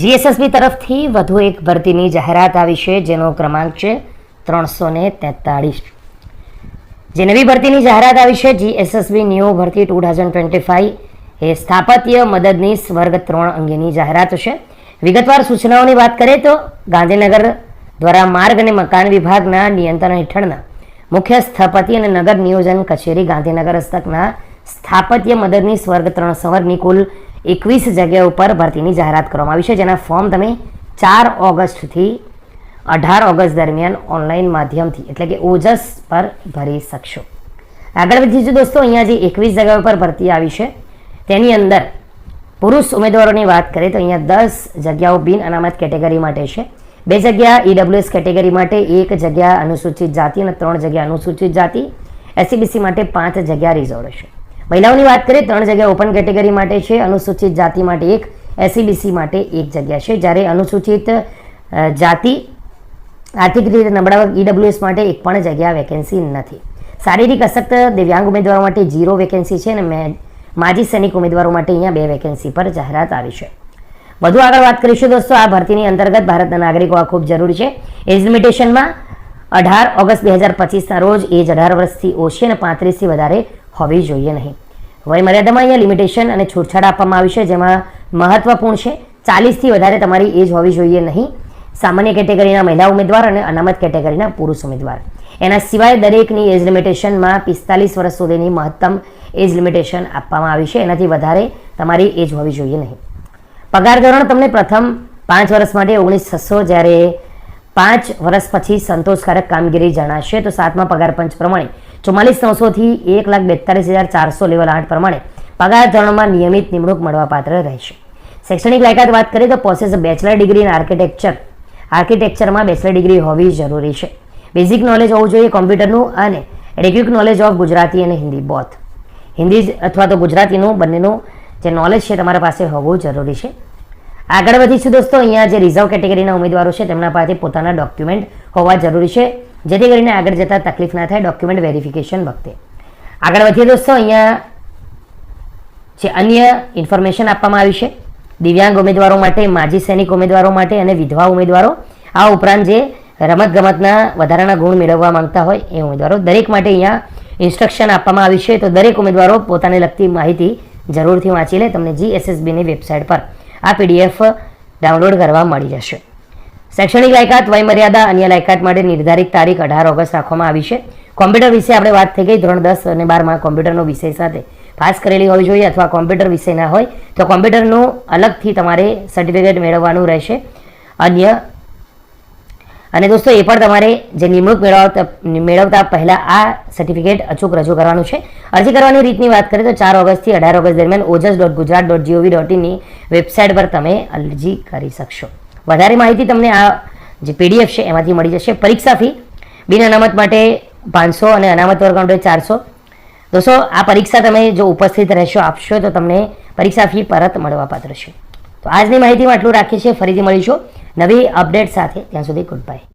GSSB તરફથી વધુ એક ભરતીની જાહેરાત આવી છે, જેનો ક્રમાંક છે ત્રણસો ને તેતાળીસ. જે નવી ભરતીની જાહેરાત આવી છે, જીએસએસબી ન્યૂ ભરતી ટુ થાઉઝન્ડ ટ્વેન્ટી ફાઇવ એ સ્થાપત્ય મદદનીશ વર્ગ ત્રણ અંગેની જાહેરાત છે. વિગતવાર સૂચનાઓની વાત કરીએ તો ગાંધીનગર દ્વારા માર્ગ અને મકાન વિભાગના નિયંત્રણ હેઠળના મુખ્ય સ્થપતિ અને નગર નિયોજન કચેરી ગાંધીનગર હસ્તકના સ્થાપત્ય મદદની સ્વર્ગ ત્રણ સંવર્ગની કુલ એકવીસ જગ્યા ઉપર ભરતીની જાહેરાત કરવામાં આવી છે, જેના ફોર્મ તમે ચાર ઓગસ્ટથી અઢાર ઓગસ્ટ દરમિયાન ઓનલાઈન માધ્યમથી, એટલે કે ઓજસ પર ભરી શકશો. આગળ વધીશું દોસ્તો, અહીંયા જે એકવીસ જગ્યા ઉપર ભરતી આવી છે, તેની અંદર પુરુષ ઉમેદવારોની વાત કરીએ તો અહીંયા દસ જગ્યાઓ બિન અનામત કેટેગરી માટે છે. બે જગ્યા ઈડબ્લ્યુએસ કેટેગરી માટે, એક જગ્યા અનુસૂચિત જાતિ અને ત્રણ જગ્યા અનુસૂચિત જાતિ. એસસીબીસી માટે પાંચ જગ્યા રિઝર્વ છે મહિલાઓની વાત કરીએ, ત્રણ જગ્યા ઓપન કેટેગરી માટે છે, અનુસૂચિત જાતિ માટે એક એસસીબીસી માટે એક જગ્યા છે. જ્યારે અનુસૂચિત જાતિ, આર્થિક રીતે નબળા ઈડબ્લ્યુએસ માટે એક પણ જગ્યા વેકેન્સી નથી. શારીરિક અશક્ત દિવ્યાંગ ઉમેદવારો માટે ઝીરો વેકેન્સી છે અને માજી સૈનિક ઉમેદવારો માટે અહીંયા બે વેકેન્સી પર જાહેરાત આવી છે. વધુ આગળ વાત કરીશું દોસ્તો, આ ભરતીની અંતર્ગત ભારતના નાગરિકો આ ખૂબ જરૂરી છે. એજ લિમિટેશનમાં અઢાર ઓગસ્ટ બે હજાર પચીસના રોજ એજ અઢાર વર્ષથી ઓછી અને પાંત્રીસથી વધારે હોવી જોઈએ નહીં. વયમર્યાદામાં અહીંયા લિમિટેશન અને છૂટછાટ આપવામાં આવી છે, જેમાં મહત્વપૂર્ણ છે, ચાલીસથી વધારે તમારી એજ હોવી જોઈએ નહીં. સામાન્ય કેટેગરીના મહિલા ઉમેદવાર અને અનામત કેટેગરીના પુરુષ ઉમેદવાર. એના સિવાય દરેકની એજ લિમિટેશનમાં પિસ્તાલીસ વર્ષ સુધીની મહત્તમ એજ લિમિટેશન આપવામાં આવી છે. એનાથી વધારે તમારી એજ હોવી જોઈએ નહીં. પગાર ધોરણ તમને પ્રથમ પાંચ વર્ષ માટે ઓગણીસ છસો જ્યારે પાંચ વર્ષ પછી સંતોષકારક કામગીરી જણાશે. તો સાતમા પગાર પંચ પ્રમાણે ચુમ્માલીસ નવસોથી એક લાખ બેતાલીસ હજાર ચારસો લેવલ આઠ પ્રમાણે પગાર ધોરણમાં નિયમિત નિમણૂક મળવાપાત્ર રહેશે. શૈક્ષણિક લાયકાત વાત કરીએ તો process bachelor degree in architecture આર્કિટેક્ચરમાં બેચલર ડિગ્રી હોવી જરૂરી છે. બેઝિક નોલેજ હોવું જોઈએ કોમ્પ્યુટરનું અને એડિક્યુક નોલેજ ઓફ ગુજરાતી અને હિન્દી બોથ હિન્દી અથવા તો ગુજરાતીનું બંનેનું જે નોલેજ છે તમારા પાસે હોવું જરૂરી છે. આગળ વધીશું દોસ્તો. અહીંયા જે રિઝર્વ કેટેગરીના ઉમેદવારો છે, તેમના પાસે પોતાના ડોક્યુમેન્ટ હોવા જરૂરી છે, જેથી કરીને આગળ જતાં તકલીફ ના થાય ડોક્યુમેન્ટ વેરિફિકેશન વખતે. આગળ વધીએ દોસ્તો. અહીંયા જે અન્ય ઇન્ફોર્મેશન આપવામાં આવી છે, દિવ્યાંગ ઉમેદવારો માટે, માજી સૈનિક ઉમેદવારો માટે અને વિધવા ઉમેદવારો. આ ઉપરાંત જે રમતગમતના વધારાના ગુણ મેળવવા માંગતા હોય એ ઉમેદવારો દરેક માટે અહીંયા ઇન્સ્ટ્રક્શન આપવામાં આવી છે. તો દરેક ઉમેદવારો પોતાને લગતી માહિતી જરૂરથી વાંચી લે. તમને જીએસએસબીની વેબસાઇટ પર આ પીડીએફ ડાઉનલોડ કરવા મળી જશે. શૈક્ષણિક લાયકાત, વયમર્યાદા, અન્ય લાયકાત માટે નિર્ધારિત તારીખ અઢાર ઓગસ્ટ રાખવામાં આવી છે. કોમ્પ્યુટર વિશે આપણે વાત થઈ ગઈ ધોરણ દસ અને બારમાં. કોમ્પ્યુટરનો વિષય સાથે પાસ કરેલી હોવી જોઈએ અથવા કોમ્પ્યુટર વિષય હોય તો કોમ્પ્યુટરનું અલગથી તમારે સર્ટિફિકેટ મેળવવાનું રહેશે. અન્ય અને દોસ્તો, એ પણ તમારે જે નિમણૂક મેળવતા મેળવતા પહેલાં આ સર્ટિફિકેટ અચૂક રજૂ કરવાનું છે. અરજી કરવાની રીતની વાત કરીએ તો ચાર ઓગસ્ટથી અઢાર ઓગસ્ટ દરમિયાન OJAS dot Gujarat dot GOV dot ઇનની website પર તમે અરજી કરી શકશો. વધારે માહિતી તમને આ જે પીડીએફ છે, એમાંથી મળી જશે. પરીક્ષા ફી બિન અનામત માટે પાંચસો અને અનામત વર્ગ માટે ચારસો. દોસ્તો, આ પરીક્ષા તમે જો ઉપસ્થિત રહેશો, આપશો, તો તમને પરીક્ષા ફી પરત મળવાપાત્ર છે. તો આજની માહિતીમાં આટલું રાખીએ છીએ. ફરીથી મળીશું. નવી અપડેટ સાથે ત્યાં સુધી ગુડ બાય